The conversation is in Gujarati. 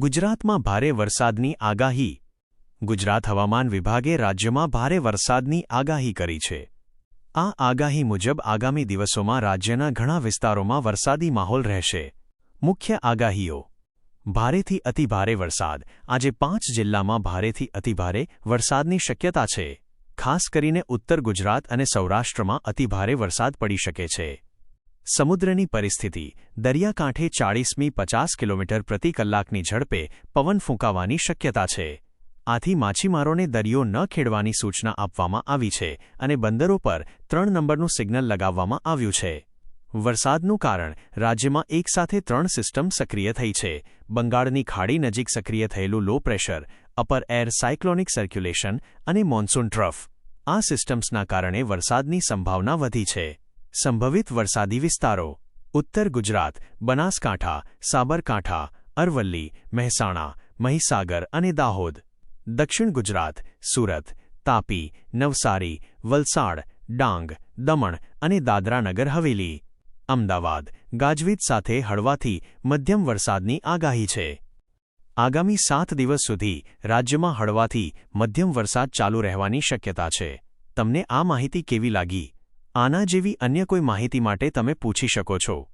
ગુજરાતમાં ભારે વરસાદની આગાહી. ગુજરાત હવામાન વિભાગે રાજ્યમાં ભારે વરસાદની આગાહી કરી છે. આ આગાહી મુજબ આગામી દિવસોમાં રાજ્યના ઘણા વિસ્તારોમાં વરસાદી માહોલ રહેશે. મુખ્ય આગાહીઓ. ભારેથી અતિભારે વરસાદ. આજે પાંચ જિલ્લામાં ભારેથી અતિભારે વરસાદની શક્યતા છે. ખાસ કરીને ઉત્તર ગુજરાત અને સૌરાષ્ટ્રમાં અતિભારે વરસાદ પડી શકે છે. સમુદ્રની પરિસ્થિતિ, દરિયાકાંઠે ચાળીસમી પચાસ કિલોમીટર પ્રતિ કલાકની ઝડપે પવન ફૂંકાવાની શક્યતા છે. આથી માછીમારોને દરિયો ન ખેડવાની સૂચના આપવામાં આવી છે અને બંદરો પર ત્રણ નંબરનું સિગ્નલ લગાવવામાં આવ્યું છે. વરસાદનું કારણ, રાજ્યમાં એકસાથે ત્રણ સિસ્ટમ સક્રિય થઈ છે. બંગાળની ખાડી નજીક સક્રિય થયેલું low pressure, upper air cyclonic circulation અને મોન્સૂન ટ્રફ આ સિસ્ટમ્સના કારણે વરસાદની સંભાવના વધી છે. સંભવિત વરસાદી વિસ્તારો. ઉત્તર ગુજરાત, બનાસકાંઠા, સાબરકાંઠા, અરવલ્લી, મહેસાણા, મહીસાગર અને દાહોદ. દક્ષિણ ગુજરાત, સુરત, તાપી, નવસારી, વલસાડ, ડાંગ, દમણ અને દાદરાનગર હવેલી. અમદાવાદ, ગાજવીજ સાથે હળવાથી મધ્યમ વરસાદની આગાહી છે. આગામી સાત દિવસ સુધી રાજ્યમાં હળવાથી મધ્યમ વરસાદ ચાલુ રહેવાની શક્યતા છે. તમને આ માહિતી કેવી લાગી? આના જેવી અન્ય કોઈ માહિતી માટે તમે પૂછી શકો છો.